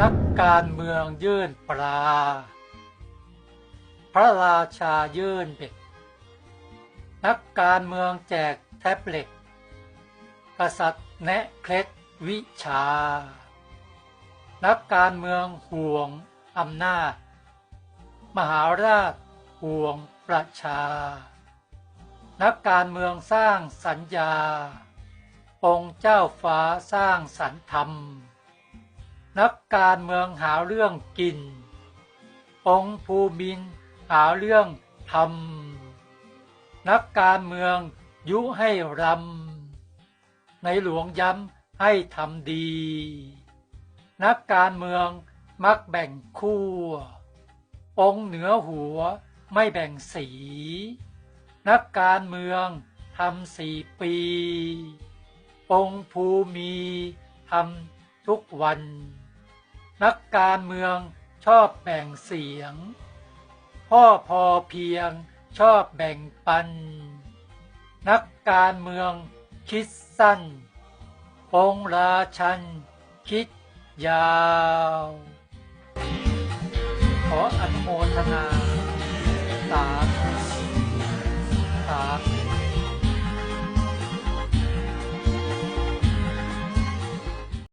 นักการเมืองยื่นปลา พระราชายื่นเบ็ด นักการเมืองแจกแท็บเล็ต กษัตริย์แนะเคล็ดวิชา นักการเมืองห่วงอำนาจ มหาราชห่วงประชา นักการเมืองสร้างสัญญา องค์เจ้าฟ้าสร้างสรรธรรม นักการเมืองหาเรื่องกิน องค์ภูมินหาเรื่องทำ นักการเมืองยุให้รำ ในหลวงย้ำให้ทำดี นักการเมืองมักแบ่งขั้วองค์เหนือหัวไม่แบ่งสี นักการเมืองทำสี่ปี องค์ภูมีทำทุกวัน นักการเมืองชอบแบ่งเสียง พ่อพอเพียงชอบแบ่งปัน นักการเมืองคิดสั้นองราชัน คิดยาว ขออนุโมทนาสาธ